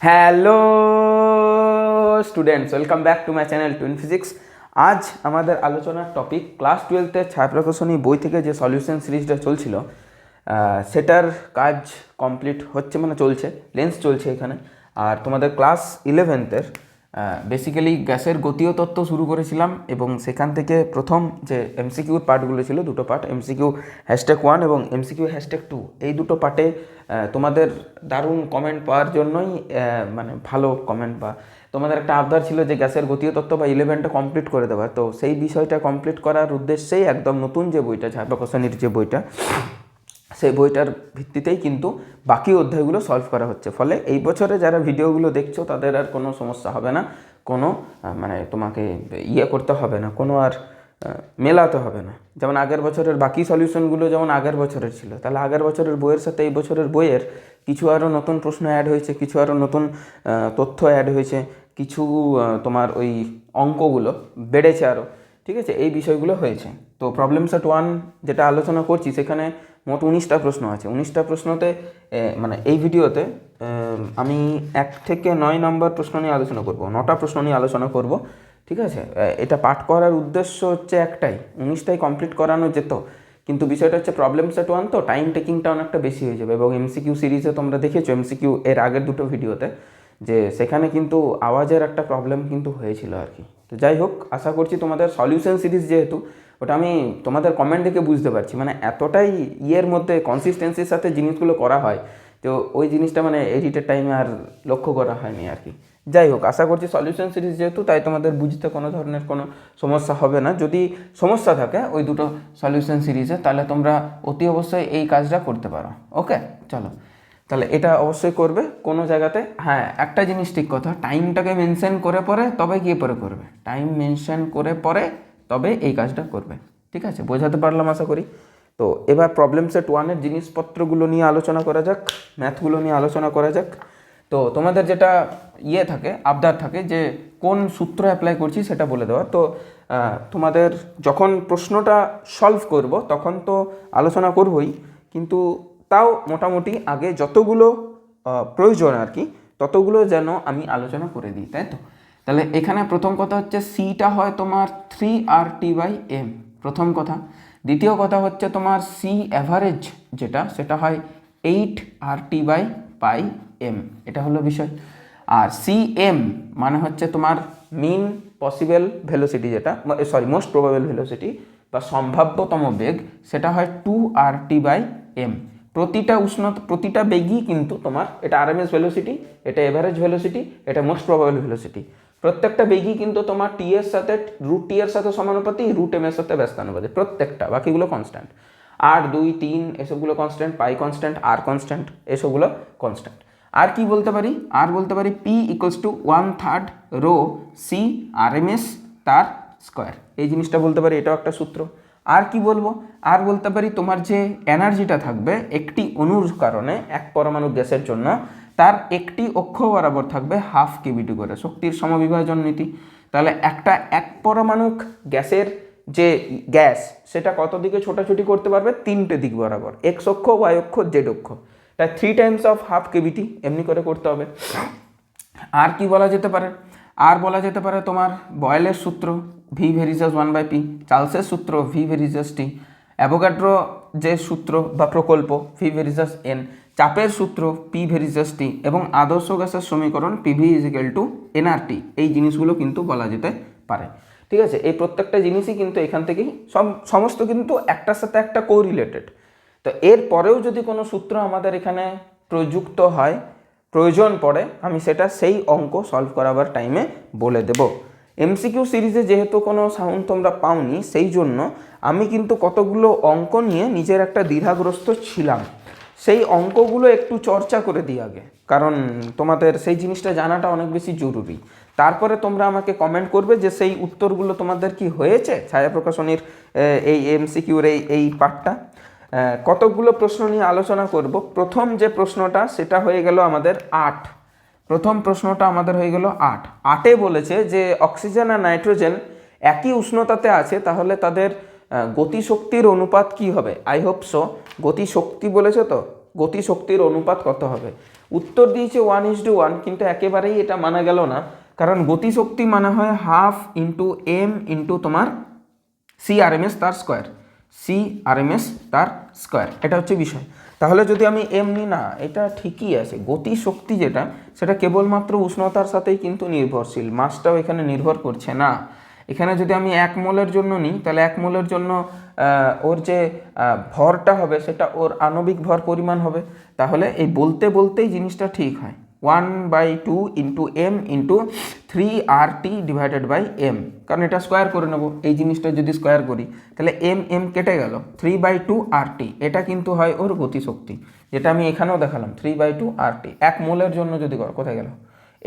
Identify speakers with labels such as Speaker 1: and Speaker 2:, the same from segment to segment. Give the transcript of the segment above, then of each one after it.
Speaker 1: Hello students welcome back to my channel twin physics আজ আমাদের আলোচনার টপিক ক্লাস টুয়েলভের ছায়াপ্রকাশনী বই থেকে যে সলিউশন সিরিজটা চলছিল সেটার কাজ কমপ্লিট হচ্ছে মানে চলছে লেন্স চলছে এখানে। আর তোমাদের ক্লাস ইলেভেন্থের বেসিক্যালি গ্যাসের গতীয় তত্ত্ব শুরু করেছিলাম এবং সেখান থেকে প্রথম যে এমসিকিউর পার্টগুলো ছিল, দুটো পার্ট এমসিকিউ হ্যাশট্যাগ ওয়ান এবং এমসিকিউ হ্যাশট্যাগ টু এই দুটো পার্টে তোমাদের দারুণ কমেন্ট পাওয়ার জন্যই মানে ভালো কমেন্ট বা তোমাদের একটা আবদার ছিল যে গ্যাসের গতীয় তত্ত্ব বা ইলেভেনটা কমপ্লিট করে দেওয়া। তো সেই বিষয়টা কমপ্লিট করার উদ্দেশ্যেই একদম নতুন যে বইটা, ঝাড়বাকসানির যে বইটা সেই বইটার ভিত্তিতেই কিন্তু বাকি অধ্যায়গুলো সলভ করা হচ্ছে। ফলে এই বছরে যারা ভিডিওগুলো দেখছ, তাদের আর কোনো সমস্যা হবে না, কোনো মানে তোমাকে ইয়ে করতে হবে না, কোনো আর মেলাতে হবে না। যেমন আগের বছরের বাকি সলিউশনগুলো যেমন আগের বছরের ছিল, তাহলে আগের বছরের বইয়ের সাথে এই বছরের বইয়ের কিছু আরও নতুন প্রশ্ন অ্যাড হয়েছে, কিছু আরও নতুন তথ্য অ্যাড হয়েছে, কিছু তোমার ওই অঙ্কগুলো বেড়েছে আরও ঠিক আছে? এই বিষয়গুলো হয়েছে। তো প্রবলেম সেট ওয়ান যেটা আলোচনা করছি, সেখানে মোট উনিশটা প্রশ্ন আছে। উনিশটা প্রশ্নতে মানে এই ভিডিওতে আমি এক থেকে নয় নম্বর প্রশ্ন নিয়ে আলোচনা করব, নটা প্রশ্ন নিয়ে আলোচনা করব, ঠিক আছে? এটা পাঠ করার উদ্দেশ্য হচ্ছে একটাই, উনিশটাই কমপ্লিট করানো যেত, কিন্তু বিষয়টা হচ্ছে প্রবলেম সেট ওয়ান তো টাইম টেকিংটা অনেকটা বেশি হয়ে যাবে, এবং এমসিকিউ সিরিজে তোমরা দেখেছ এমসিকিউ এর আগের দুটো ভিডিওতে। যে সেখানে কিন্তু আওয়াজের একটা প্রবলেম কিন্তু হয়েছিল আর কি। তো যাই হোক, আশা করছি তোমাদের সলিউশন সিরিজ যেহেতু ওটা আমি তোমাদের কমেন্ট দেখে বুঝতে পারছি। মানে এতটাই ইয়ের মধ্যে কনসিস্টেন্সির সাথে জিনিসগুলো করা হয়, তো ওই জিনিসটা মানে এডিটের টাইমে আর লক্ষ্য করা হয়নি আর কি। যাই হোক, আশা করছি সলিউশন সিরিজ যেহেতু, তাই তোমাদের বুঝতে কোনো ধরনের কোনো সমস্যা হবে না। যদি সমস্যা থাকে ওই দুটো সলিউশন সিরিজে তাহলে তোমরা অতি অবশ্যই এই কাজটা করতে পারো। ওকে চলো। তাহলে এটা অবশ্যই করবে। কোনো জায়গাতে হ্যাঁ একটা জিনিস ঠিক কথা টাইমটাকে মেনশন করে পরে, তবে গিয়ে পরে করবে। টাইম মেনশন করে পরে, তবে এই কাজটা করবে। ঠিক আছে? বোঝাতে পারলাম আশা করি? তো এবার প্রবলেম সেট ওয়ানের জিনিসপত্রগুলো নিয়ে আলোচনা করা যাক ম্যাথগুলো নিয়ে আলোচনা করা যাক। তো তোমাদের যেটা ইয়ে থাকে, আবদার থাকে যে কোন সূত্র অ্যাপ্লাই করছি সেটা বলে দেওয়া। তো তোমাদের যখন প্রশ্নটা সলভ করব, তখন তো আলোচনা করবই, কিন্তু তাও মোটামুটি আগে যতগুলো প্রয়োজন আর কি, ততগুলো যেন আমি আলোচনা করে দিই, তাই তো? তাহলে এখানে প্রথম কথা হচ্ছে সিটা হয় তোমার three R T by M প্রথম কথা। দ্বিতীয় কথা হচ্ছে তোমার সি অ্যাভারেজ যেটা, সেটা হয় eight R T by pi M এটা হলো বিষয়। আর সি এম মানে হচ্ছে তোমার মিন পসিবল ভেলোসিটি যেটা সরি মোস্ট প্রবাবল ভেলোসিটি বা সম্ভাব্যতম বেগ, সেটা হয় two R T by M প্রতিটা উষ্ণতা প্রতিটা বেগই কিন্তু তোমার, এটা আরএমএস ভেলোসিটি এটা এভারেজ ভেলোসিটি এটা মোস্ট প্রবাবল ভেলোসিটি প্রত্যেকটা বেগই কিন্তু তোমার টি এর সাথে রুট টি এর সাথে সমানুপাতি রুট এম এর সাথে ব্যস্তানুপাতি প্রত্যেকটা, বাকিগুলো কনস্ট্যান্ট আর দুই, তিন, এসবগুলো constant pi constant R constant এসবগুলো কনস্ট্যান্ট আর কি বলতে পারি? আর বলতে পারি P equals to one third rho C R M S তার স্কোয়ার এই জিনিসটা বলতে পারি, এটাও একটা সূত্র। আর কি বলব? আর বলতে পারি তোমার যে এনার্জিটা থাকবে, একটি অণুর কারণে, এক পরমাণু গ্যাসের জন্য, তার একটি অক্ষ বরাবর থাকবে হাফ কেবিটি করে, শক্তির সমবিভাজন নীতি। তাহলে একটা এক পরমাণুক গ্যাসের যে গ্যাস, সেটা কত দিকে ছোটাছুটি করতে পারবে? তিনটে দিক বরাবর এক্স অক্ষ ওয়াই অক্ষ জেড অক্ষ। তাই three times of half KBT এমনি করে করতে হবে। আর কি বলা যেতে পারে? আর বলা যেতে পারে তোমার বয়েলের সূত্র। V varies as one by P চার্লসের সূত্র ভি ভেরিজাস টি অ্যাভোগাড্রো যে সূত্র বা প্রকল্প ভি ভেরিজাস এন চাপের সূত্র পি ভেরিজাস টি এবং আদর্শ গ্যাসের সমীকরণ পিভি ইজিক্যাল টু এনআরটি এই জিনিসগুলো কিন্তু বলা যেতে পারে। ঠিক আছে? এই প্রত্যেকটা জিনিসই কিন্তু এখান থেকেই সব, সমস্ত কিন্তু একটার সাথে একটা কো রিলেটেড তো এর পরেও যদি কোনো সূত্র আমাদের এখানে প্রযুক্ত হয়, প্রয়োজন পড়ে, আমি সেটা সেই অঙ্ক সলভ করাবার টাইমে বলে দেব। এমসিকিউ সিরিজে যেহেতু কোনো সাউন্ড তোমরা পাওনি সেই জন্য আমি কিন্তু কতগুলো অঙ্ক নিয়ে নিজের একটা দ্বিধাগ্রস্ত ছিলাম। সেই অঙ্কগুলো একটু চর্চা করে দিই আগে, কারণ তোমাদের সেই জিনিসটা জানাটা অনেক বেশি জরুরি। তারপরে তোমরা আমাকে কমেন্ট করবে যে সেই উত্তরগুলো তোমাদের কি হয়েছে, ছায়া প্রকাশনীর এই এমসিকিউর এই এই পার্টটা কতগুলো প্রশ্ন নিয়ে আলোচনা করব। প্রথম যে প্রশ্নটা, সেটা হয়ে গেল আমাদের আট। প্রথম প্রশ্নটা আমাদের হয়ে গেল আট। আটে বলেছে যে অক্সিজেন আর নাইট্রোজেন একই উষ্ণতাতে আছে, তাহলে তাদের গতিশক্তির অনুপাত কি হবে? আই হোপ সো গতিশক্তি বলেছে তো? গতিশক্তির অনুপাত কত হবে? উত্তর দিয়েছে ওয়ান ইস টু ওয়ান কিন্তু একেবারেই এটা মানা গেল না। কারণ গতিশক্তি মানে হয় হাফ ইন্টু এম ইন্টু তোমার সি আর এম এস তার square C R M S তার স্কোয়ার এটা হচ্ছে বিষয়। তাহলে যদি আমি এমনি, না, এটা ঠিকই আছে। গতি শক্তি যেটা, সেটা কেবলমাত্র উষ্ণতার সাথেই কিন্তু নির্ভরশীল। মাছটাও এখানে নির্ভর করছে না। এখানে যদি আমি এক মোলের জন্য নিই, তাহলে এক মোলের জন্য ওর যে ভরটা হবে, সেটা ওর আণবিক ভর পরিমাণ হবে। তাহলে এই বলতে বলতেই জিনিসটা ঠিক হয়। One by two into M into three R T divided by M কারণ এটা স্কোয়ার করে নেব, এই জিনিসটা যদি স্কোয়ার করি, তাহলে এম এম কেটে গেল। Three by two R T এটা কিন্তু হয় ওর গতিশক্তি, যেটা আমি এখানেও দেখালাম three by two R T এক মোলের জন্য যদি করো, কোথায় গেল?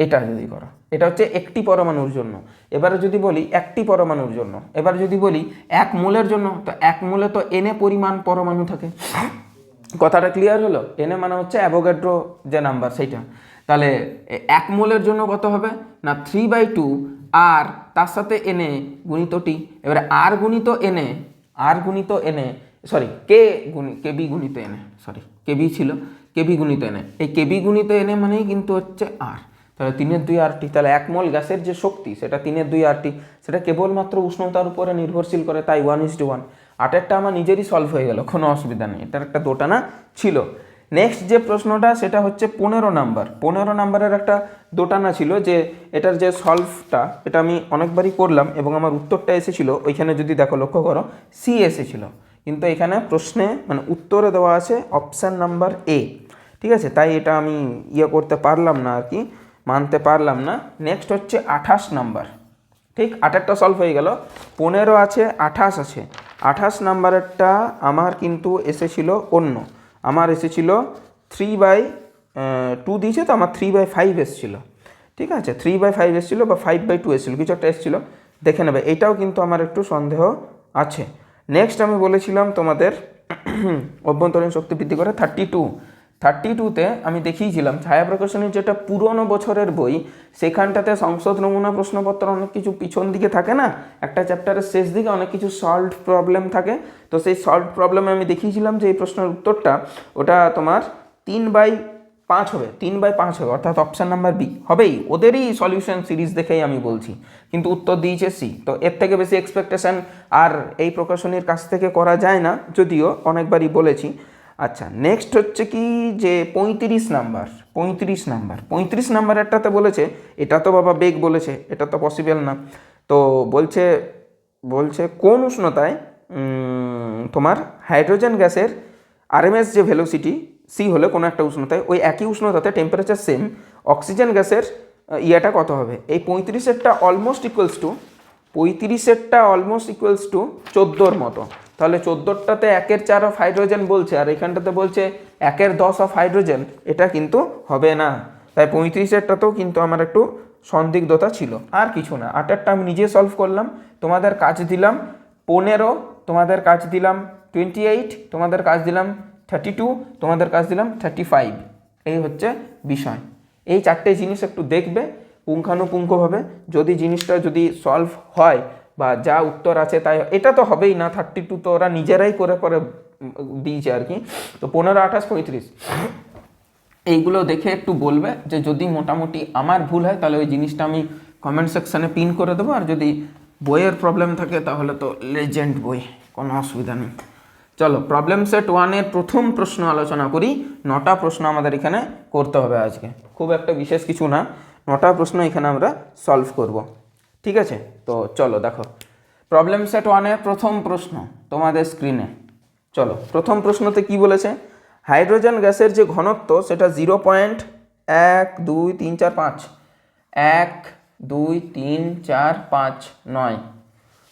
Speaker 1: এটা যদি করো। এটা হচ্ছে একটি পরমাণুর জন্য। এবারে যদি বলি একটি পরমাণুর জন্য, এবার যদি বলি এক মোলের জন্য, তো এক মোলে তো এনে পরিমাণ পরমাণু থাকে। কথাটা ক্লিয়ার হলো? এনে মানে হচ্ছে অ্যাভোগাড্রো যে নাম্বার সেইটা। তাহলে এক মোলের জন্য কত হবে? না থ্রি বাই টু আর তার সাথে এনে গুণিত টি এবারে আর গুণিত এনে আর গুণিত এনে সরি কে গুণি কেবি গুণিত এনে সরি কেবি ছিল কেবি গুণিত এনে এই কেবি গুণিত এনে মানেই কিন্তু হচ্ছে আর তাহলে তিনের দুই আরটি তাহলে এক মোল গ্যাসের যে শক্তি, সেটা তিনের দুই আরটি সেটা কেবলমাত্র উষ্ণতার উপরে নির্ভরশীল করে, তাই ওয়ান ইস টু ওয়ান আটেরটা আমার নিজেরই সলভ হয়ে গেল, কোনো অসুবিধা নেই, এটার একটা দোটানা ছিল। নেক্সট যে প্রশ্নটা, সেটা হচ্ছে পনেরো নাম্বার। পনেরো নাম্বারের একটা দোটানা ছিল যে, এটার যে সলভটা এটা আমি অনেকবারই করলাম এবং আমার উত্তরটা এসেছিল, ওইখানে যদি দেখো লক্ষ্য করো সি এসেছিল। কিন্তু এখানে প্রশ্নে মানে উত্তরে দেওয়া আছে অপশান নাম্বার এ ঠিক আছে? তাই এটা আমি ইয়ে করতে পারলাম না আর কি, মানতে পারলাম না। নেক্সট হচ্ছে আঠাশ নাম্বার। ঠিক? আঠারটা সলভ হয়ে গেল। পনেরো আছে, আঠাশ আছে। আঠাশ নাম্বারেরটা আমার কিন্তু এসেছিল অন্য। আমার এসেছিল থ্রি বাই টু দিয়েছে, তো আমার থ্রি বাই ফাইভ এসেছিল। ঠিক আছে? থ্রি বাই ফাইভ এসেছিল বা ফাইভ বাই টু এসেছিল, কিছু একটা এসেছিল। দেখে নেবে। এটাও কিন্তু আমার একটু সন্দেহ আছে। নেক্সট আমি বলেছিলাম তোমাদের অভ্যন্তরীণ শক্তি বৃদ্ধি করে থার্টি টু থার্টি টুতে আমি দেখিয়েছিলাম, ছায়া প্রকাশনীর যেটা পুরনো বছরের বই, সেখানটাতে সংসদ নমুনা প্রশ্নপত্র অনেক কিছু পিছন দিকে থাকে না? একটা চ্যাপ্টারের শেষ দিকে অনেক কিছু সলভ প্রবলেম থাকে। তো সেই সলভ প্রবলেমে আমি দেখিয়েছিলাম যে এই প্রশ্নের উত্তরটা, ওটা তোমার তিন বাই পাঁচ হবে, তিন বাই পাঁচ হবে, অর্থাৎ অপশান নাম্বার বি হবেই। ওদেরই সলিউশন সিরিজ দেখেই আমি বলছি, কিন্তু উত্তর দিয়েছে সি তো এর থেকে বেশি এক্সপেকটেশন আর এই প্রকাশনীর কাছ থেকে করা যায় না, যদিও অনেকবারই বলেছি। আচ্ছা নেক্সট হচ্ছে কি যে পঁয়ত্রিশ নাম্বার পঁয়ত্রিশ নাম্বার। পঁয়ত্রিশ নাম্বারেরটাতে বলেছে, এটা তো বাবা বেগ বলেছে, এটা তো পসিবল না। তো বলছে বলছে কোন উষ্ণতায় তোমার হাইড্রোজেন গ্যাসের আরএমএস যে ভেলোসিটি সি হলে কোনো একটা উষ্ণতায়, ওই একই উষ্ণতাতে টেম্পারেচার সেম অক্সিজেন গ্যাসের ইয়েটা কত হবে? এই পঁয়ত্রিশেরটা অলমোস্ট ইকুয়ালস টু পঁয়ত্রিশেরটা অলমোস্ট ইকুয়ালস টু চোদ্দোর মতো। তাহলে চোদ্দোরটাতে একের চার অফ হাইড্রোজেন বলছে, আর এখানটাতে বলছে একের দশ অফ হাইড্রোজেন এটা কিন্তু হবে না। তাই পঁয়ত্রিশেরটাতেও কিন্তু আমার একটু সন্দিগ্ধতা ছিল, আর কিছু না। আটেরটা আমি নিজে সলভ করলাম, তোমাদের কাজ দিলাম পনেরো, তোমাদের কাজ দিলাম টোয়েন্টি এইট তোমাদের কাজ দিলাম থার্টি টু তোমাদের কাজ দিলাম থার্টি ফাইভ এই হচ্ছে বিষয়। এই চারটে জিনিস একটু দেখবে, পুঙ্খানুপুঙ্খভাবে। যদি জিনিসটা যদি সলভ হয় বা যা উত্তর আছে তাই, এটা তো হবেই না থার্টি টু তো ওরা নিজেরাই করে করে দিয়েছে আর কি। তো পনেরো, আঠাশ, পঁয়ত্রিশ। এইগুলো দেখে একটু বলবে যে যদি মোটামুটি আমার ভুল হয়, তাহলে ওই জিনিসটা আমি কমেন্ট সেকশানে পিন করে দেবো। আর যদি বইয়ের প্রবলেম থাকে, তাহলে তো লেজেন্ড বই, কোনো অসুবিধা নেই। চলো প্রবলেম সেট ওয়ানের প্রথম প্রশ্ন আলোচনা করি। নটা প্রশ্ন আমাদের এখানে করতে হবে আজকে। খুব একটা বিশেষ কিছু না। নটা প্রশ্ন এখানে আমরা সলভ করব। ঠিক আছে? তো চলো, দেখো। প্রবলেম সেট ওয়ানের প্রথম প্রশ্ন তোমাদের স্ক্রিনে চলো, প্রথম প্রশ্নতে কি বলেছে? হাইড্রোজেন গ্যাসের যে ঘনত্ব, সেটা জিরো পয়েন্ট এক, দুই, তিন, চার, পাঁচ। এক, দুই, তিন, চার, পাঁচ, নয়।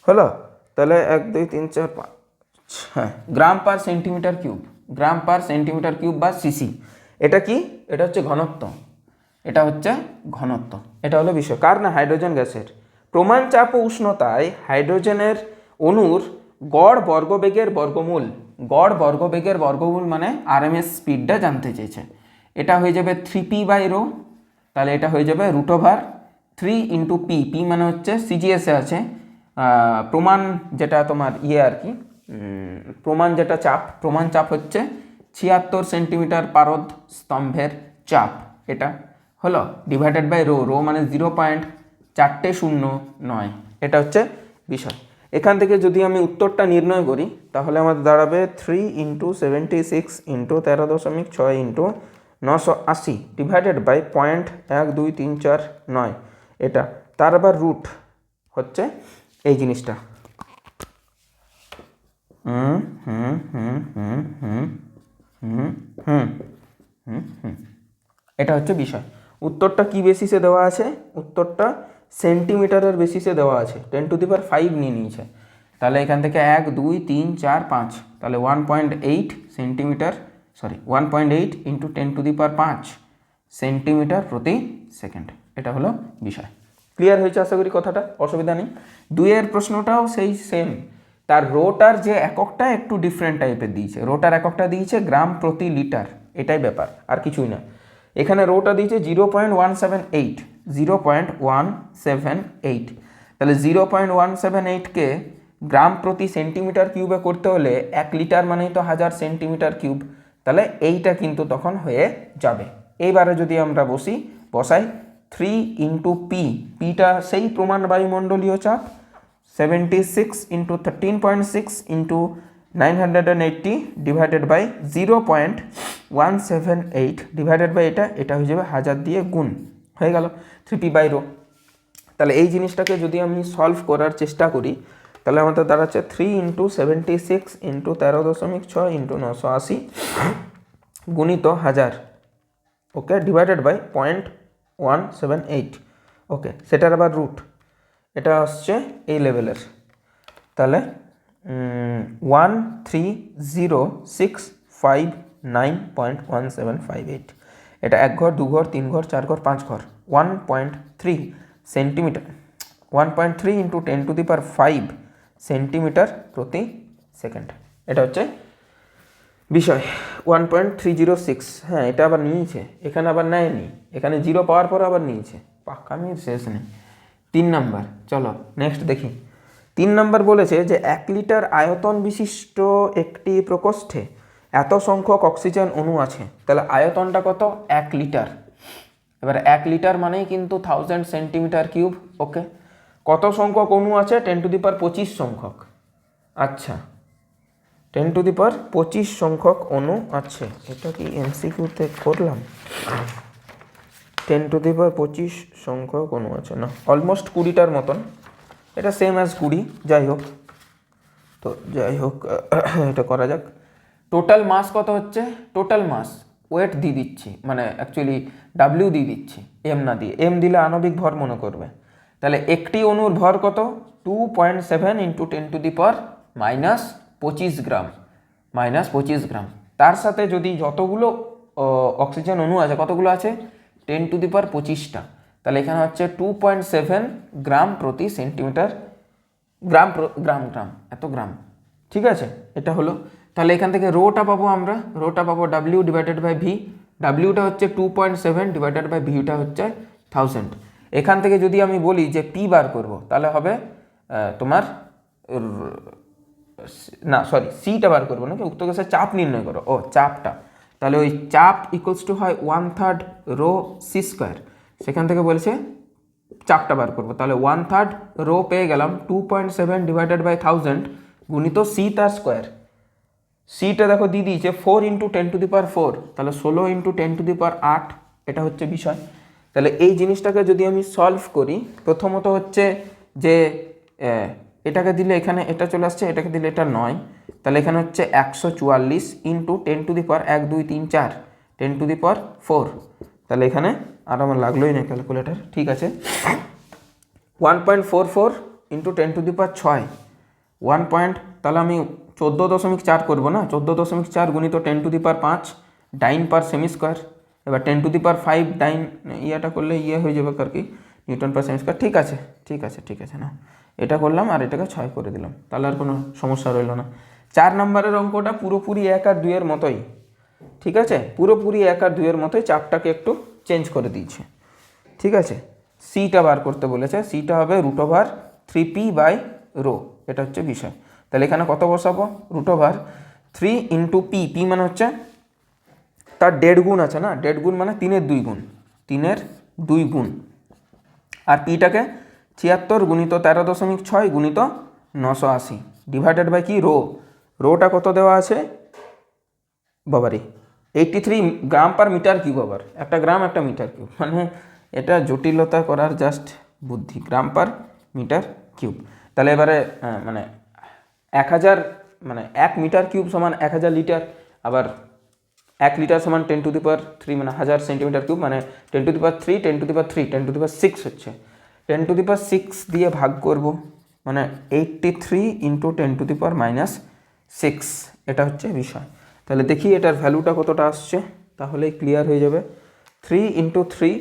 Speaker 1: হলো? তাহলে এক, দুই, তিন, চার, পাঁচ হ্যাঁ gram per centimetre cube gram per centimetre cube বা সিসি এটা কি? এটা হচ্ছে ঘনত্ব। এটা হচ্ছে ঘনত্ব। এটা হলো বিষয়। কার না? হাইড্রোজেন গ্যাসের। প্রমাণ চাপ উষ্ণতায় হাইড্রোজেনের অণুর গড় বর্গবেগের বর্গমূল। গড় বর্গবেগের বর্গমূল মানে আরএমএস স্পিডটা জানতে চেয়েছে। এটা হয়ে যাবে থ্রি পি বাই রো তাহলে এটা হয়ে যাবে root over three into P P মানে হচ্ছে সিজিএসে আছে। প্রমাণ যেটা তোমার ইয়ে আর কি প্রমাণ যেটা চাপ, প্রমাণ চাপ হচ্ছে ছিয়াত্তর সেন্টিমিটার পারদ স্তম্ভের চাপ। এটা হলো ডিভাইডেড বাই রো রো মানে জিরো পয়েন্ট চারটে শূন্য নয়। এটা হচ্ছে বিষয়। এখান থেকে যদি আমি উত্তরটা নির্ণয় করি, তাহলে আমাদের দাঁড়াবে three into seventy six into তেরো দশমিক ছয় ইন্টু নশো আশি ডিভাইডেড বাই পয়েন্ট এক, দুই, তিন, চার, নয়। এটা তার আবার রুট হচ্ছে এই জিনিসটা। হুম হুম হুম হুম হুম হুম হুম হুম হুম। এটা হচ্ছে বিষয়। উত্তরটা কি বেসিসে দেওয়া আছে? উত্তরটা সেন্টিমিটারের বেসিসে দেওয়া আছে। Ten to the power five নিয়ে নিয়েছে। তাহলে এখান থেকে এক, দুই, তিন, চার, পাঁচ। তাহলে one point eight centimetre sorry one point eight into ten to the power পাঁচ সেন্টিমিটার প্রতি সেকেন্ড এটা হলো বিষয়। ক্লিয়ার হয়েছে আশা করি কথাটা? অসুবিধা নেই। দুইয়ের প্রশ্নটাও সেই সেম তার রোটার যে এককটা একটু ডিফারেন্ট টাইপের দিয়েছে। রোটার এককটা দিয়েছে গ্রাম প্রতি লিটার এটাই ব্যাপার, আর কিছুই না। এখানে রোটা দিয়েছে zero point one seven eight zero point one seven eight তাহলে জিরো পয়েন্ট ওয়ান সেভেন এইটকে গ্রাম প্রতি সেন্টিমিটার কিউবে করতে হলে এক লিটার মানেই তো হাজার সেন্টিমিটার কিউব তাহলে এইটা কিন্তু তখন হয়ে যাবে। এইবারে যদি আমরা বসি, বসাই থ্রি ইন্টু পি পিটা সেই প্রমাণ বায়ুমণ্ডলীয় চাপ seventy six into thirteen point six into nine hundred and eighty divided by zero point one seven eight divided by এটা এটা হয়ে যাবে হাজার দিয়ে গুণ। হয়ে গেল। থ্রি পি বাই রো তাহলে এই জিনিসটাকে যদি আমি সলভ করার চেষ্টা করি, তাহলে আমাদের দাঁড়াচ্ছে three into seventy six into তেরো দশমিক ছয় ইন্টু নশো আশি গুণিত হাজার। Okay divided by point one seven eight okay সেটার আবার রুট এটা আসছে এই লেভেলের তাহলে one three zero six five nine point one seven five eight এটা এক ঘর, দু ঘর, তিন ঘর, চার ঘর, পাঁচ ঘর। One point three centimetre one point three into ten to the power five centimetre প্রতি সেকেন্ড এটা হচ্ছে বিষয়। One point three zero six হ্যাঁ এটা আবার নিয়েছে। এখানে আবার নেয়নি। এখানে জিরো পাওয়ার পর আবার নিয়েছে। পাক্কামির শেষ নেই। তিন নাম্বার চলো নেক্সট দেখি। তিন নাম্বার বলেছে যে এক লিটার আয়তন বিশিষ্ট একটি প্রকোষ্ঠে এত সংখ্যক অক্সিজেন অণু আছে। তাহলে আয়তনটা কত? এক লিটার। এবার এক লিটার মানেই কিন্তু থাউজেন্ড সেন্টিমিটার কিউব ওকে কত সংখ্যক অণু আছে? টেন টু দি পার পঁচিশ সংখ্যক। আচ্ছা। টেন টু দি পার পঁচিশ সংখ্যক অণু আছে। এটা কি এমসিকিউতে করলাম? টেন টু দি পার পঁচিশ সংখ্যক অণু আছে। না অলমোস্ট কুড়িটার মতন। এটা সেম অ্যাজ কুড়ি, যাই হোক। তো যাই হোক, এটা করা যাক। টোটাল মাস কত হচ্ছে? টোটাল মাস ওয়েট দিয়ে দিচ্ছি মানে অ্যাকচুয়ালি ডাব্লিউ দিয়ে দিচ্ছি এম না দিয়ে। এম দিলে আণবিক ভর মনে করবে। তাহলে একটি অণুর ভর কত? Two point seven into ten to the power minus পঁচিশ গ্রাম মাইনাস পঁচিশ গ্রাম। তার সাথে যদি যতগুলো অক্সিজেন অণু আছে, কতগুলো আছে? টেন টু দি পার পঁচিশটা। তাহলে এখানে হচ্ছে টু পয়েন্ট সেভেন গ্রাম প্রতি সেন্টিমিটার গ্রাম গ্রাম গ্রাম, এত গ্রাম। ঠিক আছে? এটা হলো। তাহলে এখান থেকে রোটা পাবো আমরা। রোটা পাবো ডাব্লিউ ডিভাইডেড বাই ভি ডাব্লিউটা হচ্ছে two point seven divided by ভিটা হচ্ছে থাউজেন্ড এখান থেকে যদি আমি বলি যে পি বার করব, তাহলে হবে তোমার না সরি সিটা বার করব নাকি উক্ত গ্যাসের চাপ নির্ণয় করো। ও, চাপটা। তাহলে ওই চাপ ইকুয়ালস টু হয় one third rho C square সেখান থেকে বলছে, চাপটা বার করব। তাহলে ওয়ান থার্ড রো পেয়ে গেলাম two point seven divided by thousand গুণিত সি তার স্কোয়ার সিটা দেখো দিয়ে দিয়েছে four into ten to the power four তাহলে ষোলো into ten to the power আট, এটা হচ্ছে বিষয়। তাহলে এই জিনিসটাকে যদি আমি সলভ করি, প্রথমত হচ্ছে যে এটাকে দিলে এখানে এটা চলে আসছে, এটাকে দিলে এটা নয়। তাহলে এখানে হচ্ছে একশো চুয়াল্লিশ into ten to the power এক, দুই, তিন, চার ten to the power four তাহলে এখানে আর আমার লাগলোই না ক্যালকুলেটার ঠিক আছে? One point four four into ten to the power ছয়। ওয়ান পয়েন্ট তাহলে আমি চোদ্দ দশমিক চার করব না? চোদ্দ দশমিক চার গুণিত টেন টু দি পার পাঁচ ডাইন পার সেমি স্কোয়ার এবার ten to the power five dyne ইয়েটা করলে ইয়ে হয়ে যাবে আর কি? নিউটন পার সেমি স্কোয়ার ঠিক আছে ঠিক আছে ঠিক আছে, না? এটা করলাম আর এটাকে ছয় করে দিলাম। তাহলে আর কোনো সমস্যা রইল না। চার নম্বরের অঙ্কটা পুরোপুরি এক আর দুইয়ের মতোই। ঠিক আছে? পুরোপুরি এক আর দুইয়ের মতোই। চাপটাকে একটু চেঞ্জ করে দিয়েছে। ঠিক আছে? সিটা বার করতে বলেছে। সিটা হবে root over three P by rho এটা হচ্ছে বিষয়। তাহলে এখানে কত বসাবো? Root over three into P P মানে হচ্ছে তার দেড় গুণ আছে না? দেড় গুণ মানে তিনের দুই গুণ। তিনের দুই গুণ। আর পিটাকে ছিয়াত্তর গুণিত তেরো দশমিক ছয় গুণিত নশো আশি। ডিভাইডেড বাই কি? রো রোটা কত দেওয়া আছে? বাবারে eighty three gram per metre cube আবার একটা গ্রাম একটা মিটার কিউব মানে এটা জটিলতা করার জাস্ট বুদ্ধি। গ্রাম পার মিটার কিউব তাহলে এবারে মানে এক হাজার মানে এক মিটার কিউব সমান এক হাজার লিটার আবার এক লিটার সমান ten to the power three মানে হাজার সেন্টিমিটার কিউব মানে ten to the power three ten to the power three ten to the power six হচ্ছে। Ten to the power six দিয়ে ভাগ করব মানে eighty three into ten to the power minus six এটা হচ্ছে বিষয়। তাহলে দেখি এটার ভ্যালুটা কতটা আসছে তাহলে ক্লিয়ার হয়ে যাবে। Three into three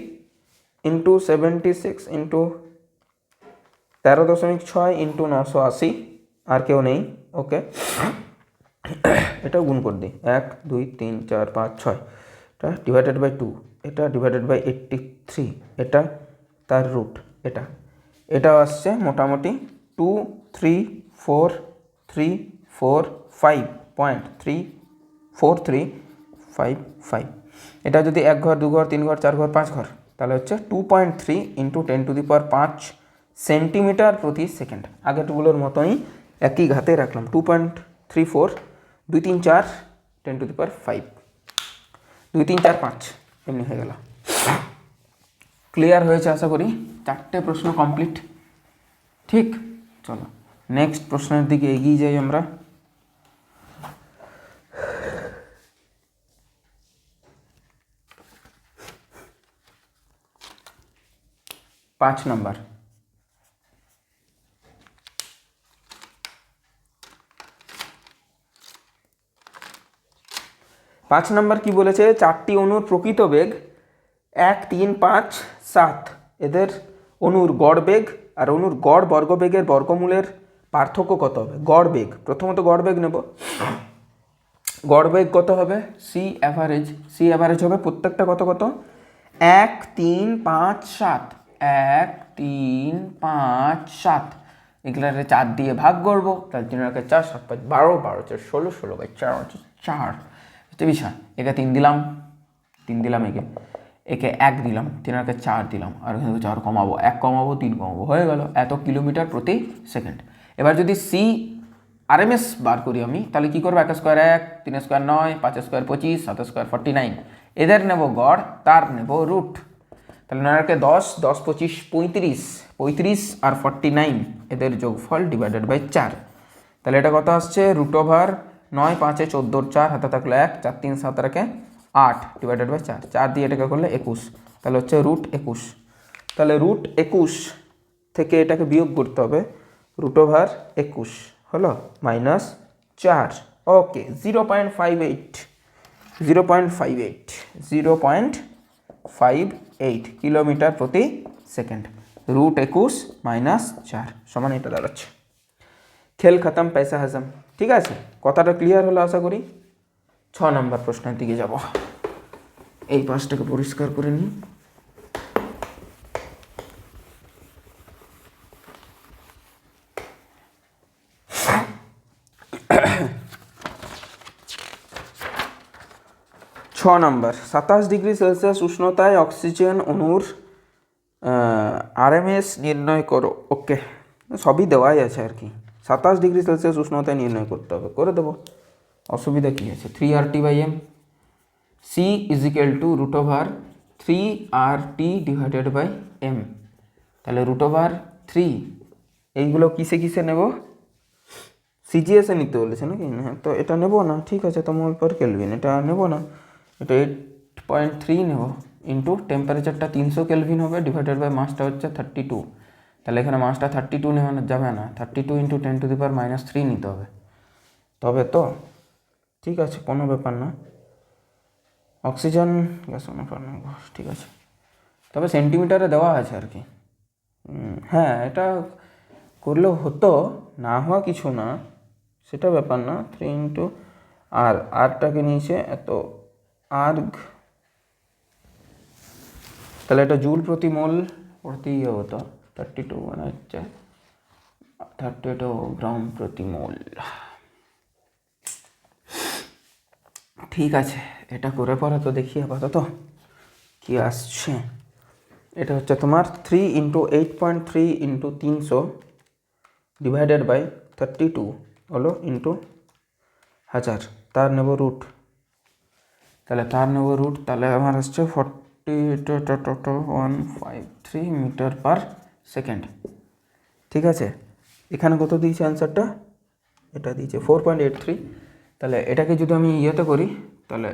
Speaker 1: into seventy six into তেরো দশমিক ছয় ইন্টু নশো আশি, আর কেউ নেই ওকে এটাও গুণ করে দিই, এক, দুই, তিন, চার, পাঁচ, ছয়। এটা ডিভাইডেড বাই টু এটা ডিভাইডেড বাই এইট্টি থ্রি এটা তার রুট এটা। এটা আসছে মোটামুটি two three four three four five point three four three five five এটা যদি এক ঘর দু ঘর তিন ঘর, চার ঘর, পাঁচ ঘর, তাহলে হচ্ছে two point three into ten to the power পাঁচ সেন্টিমিটার প্রতি সেকেন্ড আগেরগুলোর মতোই একই ঘাতে রাখলাম। টু পয়েন্ট থ্রি ফোর দুই তিন চার ten to the power five দুই তিন চার পাঁচ, এমনি হয়ে গেল। ক্লিয়ার হয়েছে আশা করি? চারটে প্রশ্ন কমপ্লিট ঠিক? চলো নেক্সট প্রশ্নের দিকে এগিয়ে যাই আমরা। পাঁচ নাম্বার। পাঁচ নাম্বার কি বলেছে? চারটি অণুর প্রকৃত বেগ, এক, তিন, পাঁচ, সাত। এদের অণুর গড় বেগ আর অণুর গড় বর্গবেগের বর্গমূলের পার্থক্য কত হবে? গড় বেগ। প্রথমত গড় বেগ নেব। গড় বেগ কত হবে? সি অ্যাভারেজ সি অ্যাভারেজ হবে প্রত্যেকটা কত কত? এক, তিন, পাঁচ, সাত। এক, তিন, পাঁচ, সাত। এগুলারে চার দিয়ে ভাগ করব। তার জন্য একে চার, সাত পাঁচ, বারো বারো, চার, ষোলো ষোলো বাই চার চার। হচ্ছে বিষয় একে তিন দিলাম। তিন দিলাম একে। একে এক দিলাম। তিন একে চার দিলাম। আর এখানে চার কমাবো, এক কমাবো, তিন কমাবো। হয়ে গেল। এত কিলোমিটার প্রতি সেকেন্ড। এবার যদি সি আরএমএস বার করি আমি, তাহলে কী করব? এক স্কোয়ার এক, তিন স্কোয়ার নয়, পাঁচ স্কোয়ার পঁচিশ, সাত স্কোয়ার ফর্টি নাইন। এদের নেব গড়, তার নেব রুট। তাহলে নয়কে দশ দশ পঁচিশ, পঁয়ত্রিশ পঁয়ত্রিশ আর ফর্টি নাইন এদের যোগফল ডিভাইডেড বাই চার। তাহলে এটা কত আসছে? রুট ওভার নয়, পাঁচে চোদ্দোর চার, হাতে থাকল এক, চার, তিন, সাত রেখে আট ডিভাইডেড বাই চার। চার দিয়ে এটাকে করলে একুশ। তাহলে হচ্ছে রুট একুশ। তাহলে রুট একুশ থেকে এটাকে বিয়োগ করতে হবে। রুট ওভার একুশ হলো মাইনাস চার। Okay zero point five eight zero point five eight zero point five eight kilometre প্রতি সেকেন্ড রুট একুশ মাইনাস চার, সমান এটা দাঁড়াচ্ছে। খেল খতম, পয়সা হজম, ঠিক আছে? কথাটা ক্লিয়ার হলো আশা করি? ছ নম্বর প্রশ্নের দিকে যাব। এই পাঁচটাকে পরিষ্কার করে নিই। ছ নম্বর, সাতাশ ডিগ্রি সেলসিয়াস উষ্ণতায় অক্সিজেন অণুর আরএমএস নির্ণয় করো। ওকে, সবই দেওয়াই আছে আর কি। সাতাশ ডিগ্রি সেলসিয়াস উষ্ণতায় নির্ণয় করতে হবে। করে দেবো। অসুবিধা কী আছে? Three R T by M C equal to root over three R T divided by M তাহলে রুট ওভার থ্রি এইগুলো কিসে কিসে নেব? সিজিএসে নিতে বলেছে নাকি? হ্যাঁ তো এটা নেব না। ঠিক আছে, তোমার পর কেলভিন এটা নেব না। এটা এইট পয়েন্ট থ্রি নেব ইন্টু টেম্পারেচারটা তিনশো কেলভিন হবে ডিভাইডেড বাই মাসটা হচ্ছে থার্টি টু তাহলে এখানে মাসটা থার্টি টু নেওয়া যাবে না। Thirty two into ten to the power minus three নিতে হবে। তবে তো, ঠিক আছে, কোনো ব্যাপার না। অক্সিজেন গ্যাস ঠিক আছে। তবে সেন্টিমিটারে দেওয়া আছে আর কি। হ্যাঁ এটা করলেও হতো, না হওয়া কিছু না, সেটা ব্যাপার না। থ্রি ইন্টু আর আরটাকে নিয়েছে এত আর্গ। তাহলে এটা জুল প্রতি মোল প্রতি ইয়ে হতো থার্টি টু মানে হচ্ছে থার্টি টু গ্রাম প্রতি মোল। ঠিক আছে, এটা করে পরে তো দেখি আপাতত কি আসছে। এটা হচ্ছে তোমার three into eight point three into তিনশো ডিভাইডেড বাই থার্টি টু হলো ইন্টু হাজার, তার নেব রুট তাহলে তার নেব রুট তাহলে আমার আসছে forty one five three metre per second ঠিক আছে? এখানে কত দিয়েছে অ্যান্সারটা এটা দিয়েছে ফোর পয়েন্ট এইট থ্রি তাহলে এটাকে যদি আমি ইয়েতে করি, তাহলে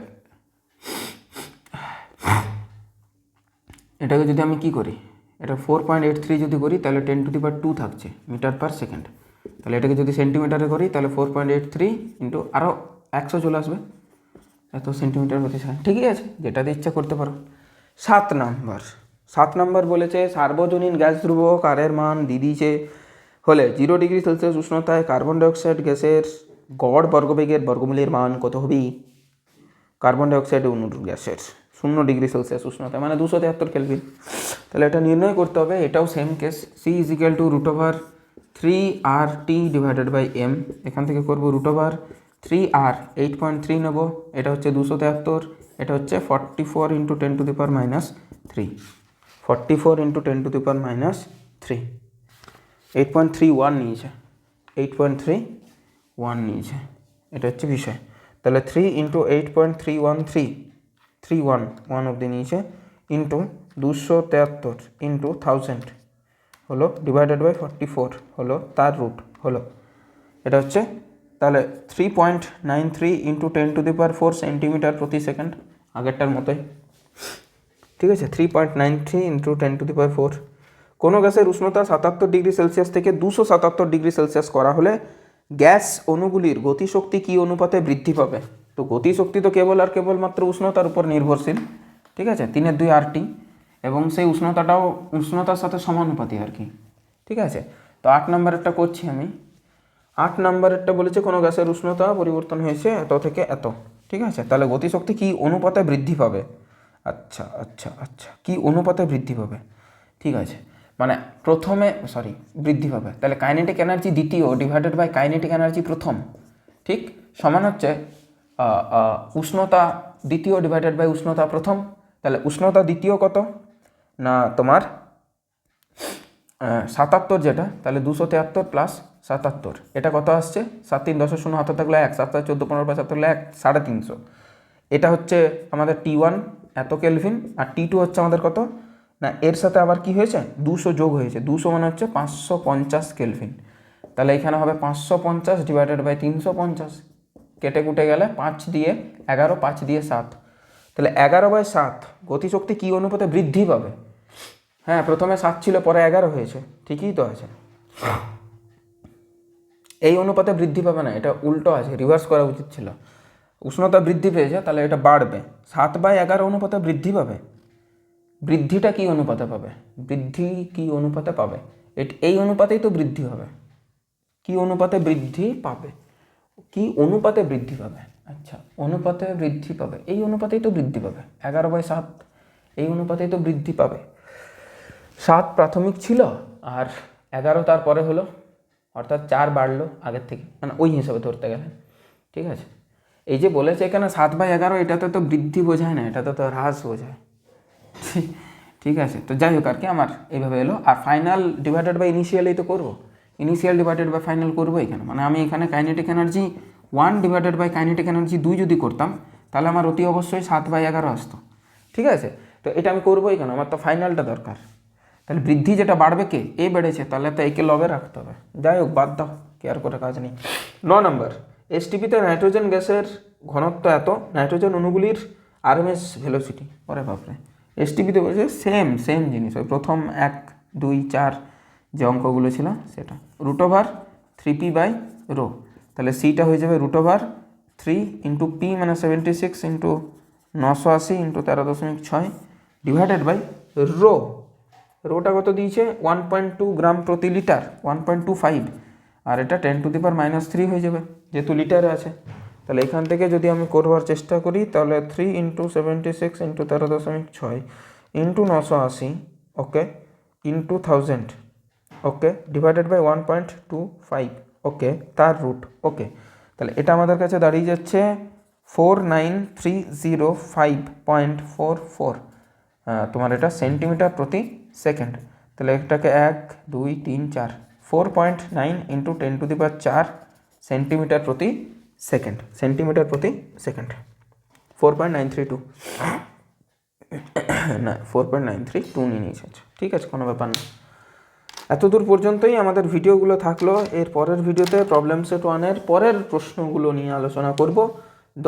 Speaker 1: এটাকে যদি আমি কি করি? এটা ফোর পয়েন্ট এইট থ্রি যদি করি, তাহলে ten to the power two থাকছে মিটার পার সেকেন্ড তাহলে এটাকে যদি সেন্টিমিটারে করি, তাহলে four point eight three into আরও একশো চলে আসবে। এত সেন্টিমিটার প্রতি সেকেন্ড ঠিকই আছে, যেটা দিয়ে ইচ্ছা করতে পারো। সাত নাম্বার। সাত নাম্বার বলেছে, সার্বজনীন গ্যাস ধ্রুবক আরের মান দিদিছে হলে জিরো ডিগ্রি সেলসিয়াস উষ্ণতায় কার্বন ডাইঅক্সাইড গ্যাসের গড় বর্গবেগের বর্গমূলের মান কত হবে? কার্বন ডাইঅক্সাইড অনু গ্যাসের শূন্য ডিগ্রি সেলসিয়াস উষ্ণতা মানে দুশো তেহাত্তর কেলভিন। তাহলে এটা নির্ণয় করতে হবে, এটাও same case C is equal to root over three R T divided by M এখান থেকে করব root over three R eight point three নেব, এটা হচ্ছে দুশো তেহাত্তর এটা হচ্ছে forty four into ten to the power minus three forty four into ten to the power minus three eight point three one নিয়েছে এইট পয়েন্ট থ্রি ওয়ান নিয়েছে, এটা হচ্ছে বিষয়। তাহলে three into eight point three one three three one one অবধি নিয়েছে into দুশো তেহাত্তর ইন্টু থাউজেন্ড হলো ডিভাইডেড বাই ফর্টি ফোর হলো তার রুট হলো। এটা হচ্ছে তাহলে three point nine three into ten to the power four centimetre প্রতি সেকেন্ড আগেরটার মতোই। ঠিক আছে? Three point nine three into ten to the power four কোনো গ্যাসের উষ্ণতা সাতাত্তর ডিগ্রি সেলসিয়াস থেকে দুশো সাতাত্তর ডিগ্রি সেলসিয়াস করা হলে গ্যাস অণুগুলির গতিশক্তি কী অনুপাতে বৃদ্ধি পাবে? তো গতিশক্তি তো কেবল আর কেবলমাত্র উষ্ণতার উপর নির্ভরশীল। ঠিক আছে? তিনের দুই আরটি। এবং সেই উষ্ণতাটাও উষ্ণতার সাথে সমানুপাতি আর কি। ঠিক আছে? তো আট নম্বরেরটা করছি আমি। আট নম্বরেরটা বলেছে, কোনো গ্যাসের উষ্ণতা পরিবর্তন হয়েছে এত থেকে এত। ঠিক আছে? তাহলে গতিশক্তি কী অনুপাতে বৃদ্ধি পাবে? আচ্ছা আচ্ছা আচ্ছা। কী অনুপাতে বৃদ্ধি পাবে? ঠিক আছে। মানে প্রথমে সরি বৃদ্ধি পাবে। তাহলে কাইনেটিক এনার্জি দ্বিতীয় ডিভাইডেড বাই কাইনেটিক এনার্জি প্রথম। ঠিক? সমান হচ্ছে উষ্ণতা দ্বিতীয় ডিভাইডেড বাই উষ্ণতা প্রথম। তাহলে উষ্ণতা দ্বিতীয় কত? না, তোমার সাতাত্তর যেটা, তাহলে দুশো তেহাত্তর প্লাস সাতাত্তর। এটা কত আসছে? সাত তিন দশ শূন্য হাতে থাকলে এক, সাত সাত চোদ্দ পনেরো পাঁচ থাকলে এক, সাড়ে তিনশো। এটা হচ্ছে আমাদের টি ওয়ান এত কেলভিন আর টি টু হচ্ছে আমাদের কত? না, এর সাথে আবার কি হয়েছে? দুশো যোগ হয়েছে। দুশো মানে হচ্ছে পাঁচশো পঞ্চাশ কেলভিন তাহলে এখানে হবে পাঁচশো পঞ্চাশ ডিভাইডেড বাই তিনশো পঞ্চাশ। কেটে কুটে গেলে পাঁচ দিয়ে এগারো, পাঁচ দিয়ে সাত। তাহলে এগারো বাই সাত, গতিশক্তি কী অনুপাতে বৃদ্ধি পাবে? হ্যাঁ প্রথমে সাত ছিল, পরে এগারো হয়েছে। ঠিকই তো আছে। এই অনুপাতে বৃদ্ধি পাবে না, এটা উল্টো আছে রিভার্স করা উচিত ছিল। উষ্ণতা বৃদ্ধি পেয়েছে, তাহলে এটা বাড়বে। সাত বাই এগারো অনুপাতে বৃদ্ধি পাবে। বৃদ্ধিটা কী অনুপাতে পাবে? বৃদ্ধি কি অনুপাতে পাবে? এই অনুপাতেই তো বৃদ্ধি হবে। কি অনুপাতে বৃদ্ধি পাবে? কি অনুপাতে বৃদ্ধি পাবে? আচ্ছা অনুপাতে বৃদ্ধি পাবে। এই অনুপাতেই তো বৃদ্ধি পাবে। এগারো বাই সাত, এই অনুপাতেই তো বৃদ্ধি পাবে। সাত প্রাথমিক ছিল আর এগারো তারপরে হলো, অর্থাৎ চার বাড়লো আগের থেকে মানে ওই হিসাবে ধরতে গেলে, ঠিক আছে? এই যে বলেছে এখানে সাত বাই এগারো, এটাতে তো বৃদ্ধি বোঝায় না, এটাতে তো হ্রাস বোঝায়। ঠিক- আছে? তো যাই হোক, আর কি আমার এইভাবে এলো। আর ফাইনাল ডিভাইডেড বাই ইনিশিয়ালেই তো করব। ইনিশিয়াল ডিভাইডেড বাই ফাইনাল করব এখানে। মানে আমি এখানে kinetic energy one divided by kinetic energy দুই যদি করতাম, তাহলে আমার অতি অবশ্যই সাত বাই এগারো আসতো। ঠিক আছে? তো এটা আমি করবোই কেন আমার তো ফাইনালটা দরকার। তাহলে বৃদ্ধি যেটা বাড়বে কে? এ বেড়েছে, তাহলে তো একে লবে রাখতে হবে। যাই হোক, বাদ দাও কেয়ার করে কাজ নেই। ন নম্বর এসটিপিতে নাইট্রোজেন গ্যাসের ঘনত্ব এত নাইট্রোজেন অণুগুলির আরএমএস ভেলোসিটি ওরে বাপরে। এসটিপিতে বলছে সেম সেম জিনিস। ওই প্রথম এক, দুই, চার যে অঙ্কগুলো ছিল সেটা। Root over three P by rho তাহলে সিটা হয়ে যাবে root over three into P মানে সেভেন্টি সিক্স ইন্টু নশো আশি ইন্টু তেরো দশমিক ছয় ডিভাইডেড বাই রো রোটা কত দিয়েছে? ওয়ান পয়েন্ট টু গ্রাম প্রতি litre one point two five আর এটা ten to the power minus three হয়ে যাবে, যেহেতু লিটারে আছে। তাহলে এখান থেকে যদি আমি করবার চেষ্টা করি, তাহলে three into seventy six into তেরো দশমিক ছয় ইন্টু নশো আশি okay into thousand okay divided by one point two five okay তার রুট ওকে তাহলে এটা আমাদের কাছে দাঁড়িয়ে যাচ্ছে four nine three zero five point four four তোমার এটা সেন্টিমিটার প্রতি সেকেন্ড। তাহলে এটাকে এক দুই তিন চার। Four point nine into ten to the power চার সেন্টিমিটার প্রতি সেকেন্ড। সেন্টিমিটার প্রতি second. Four point nine three two না four point nine three two নিয়ে নিয়েছে আচ্ছা, ঠিক আছে কোনো ব্যাপার না। এত দূর পর্যন্তই আমাদের ভিডিওগুলো থাকল। এর পরের ভিডিওতে প্রবলেম সেট ওয়ানের পরের প্রশ্নগুলো নিয়ে আলোচনা করব।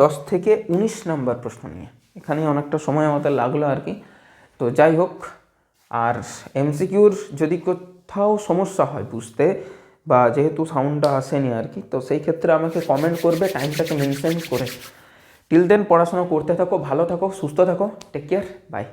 Speaker 1: দশ থেকে উনিশ নাম্বার প্রশ্ন নিয়ে। এখানে অনেকটা সময় আমাদের লাগল আর কি। তো যাই হোক আর এমসিকিউর যদি কোথাও সমস্যা হয় বুঝতে বা যেহেতু সাউন্ডটা আসেনি আর কি, তো সেই ক্ষেত্রে আমাকে কমেন্ট করবে টাইমটাকে মেনশন করে। টিল দেন পড়াশোনা করতে থাকো, ভালো থাকো, সুস্থ থাকো টেক কেয়ার বাই